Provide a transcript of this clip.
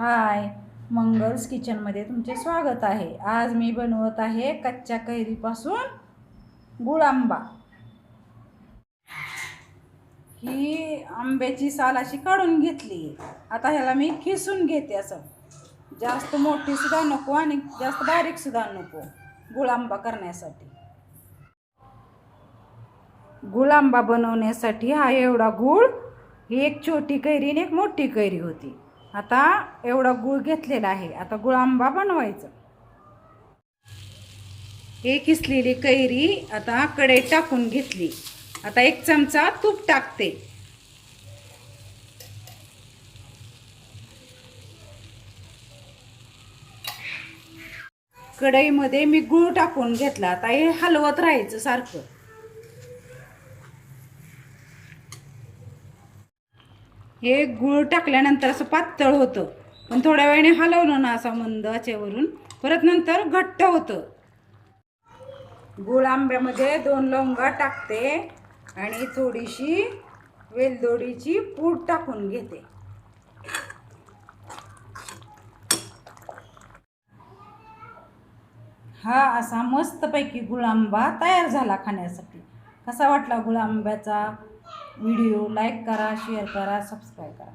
हाय मंगल्स किचनमध्ये तुमचे स्वागत आहे. आज मी बनवत आहे कच्च्या कैरीपासून गुळांबा. ही आंब्याची साल अशी काढून घेतली. आता ह्याला मी खिसून घेते असं. जास्त मोठी सुद्धा नको आणि जास्त बारीकसुद्धा नको नको गुळांबा करण्यासाठी. गुळांबा बनवण्यासाठी हा एवढा गूळ ही एक छोटी कैरी आणि एक मोठी कैरी होती. आता एवढा गुळ घेतलेला आहे. आता गुळांबा बनवायचं. हे किसलेली कैरी आता कढईत टाकून घेतली. आता एक चमचा तूप टाकते. कढईमध्ये मी गूळ टाकून घेतला. आता हे हलवत राहायचं सारखं. हे गूळ टाकल्यानंतर असं पातळ होतं. पण थोड्या वेळाने हलवलं ना असं मंद आचेवरून परत नंतर घट्ट होतं. गूळ आंब्यामध्ये दोन लवंगा टाकते आणि थोडीशी वेलदोडीची पूड टाकून घेते. हा असा मस्तपैकी गुळांबा तयार झाला खाण्यासाठी. कसा वाटला गुळांब्याचा व्हिडिओ लाईक करा शेअर करा सबस्क्राईब करा.